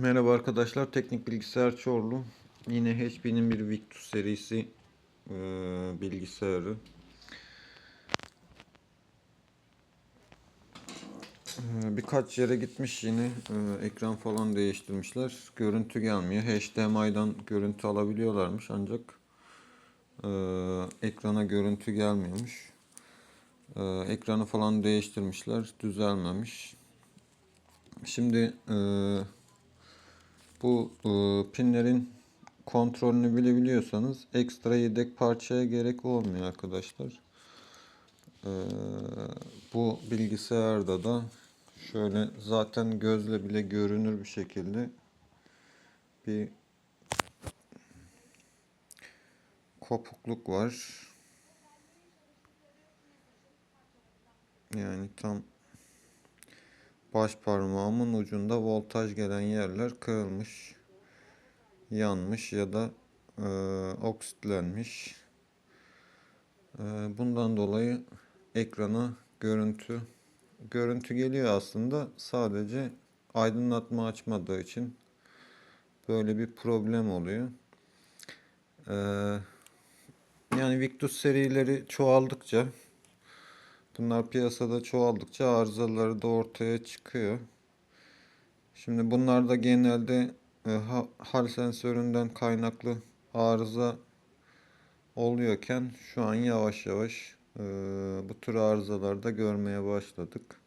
Merhaba arkadaşlar, Teknik Bilgisayar Çorlu. Yine HP'nin bir Victus serisi e, bilgisayarı. E, birkaç yere gitmiş yine e, ekran falan değiştirmişler. Görüntü gelmiyor. HDMI'dan görüntü alabiliyorlarmış ancak e, ekrana görüntü gelmiyormuş. E, ekranı falan değiştirmişler, düzelmemiş. Şimdi e, bu e, pinlerin kontrolünü bilebiliyorsanız ekstra yedek parçaya gerek olmuyor arkadaşlar. E, bu bilgisayarda da şöyle zaten gözle bile görünür bir şekilde bir kopukluk var. Yani tam baş parmağımın ucunda voltaj gelen yerler kırılmış, yanmış ya da e, oksitlenmiş. E, bundan dolayı ekrana görüntü görüntü geliyor aslında sadece aydınlatma açmadığı için böyle bir problem oluyor. E, yani Victus serileri çoğaldıkça Bunlar piyasada çoğaldıkça arızaları da ortaya çıkıyor. Şimdi bunlar da genelde e, ha, hal sensöründen kaynaklı arıza oluyorken şu an yavaş yavaş e, bu tür arızalarda görmeye başladık.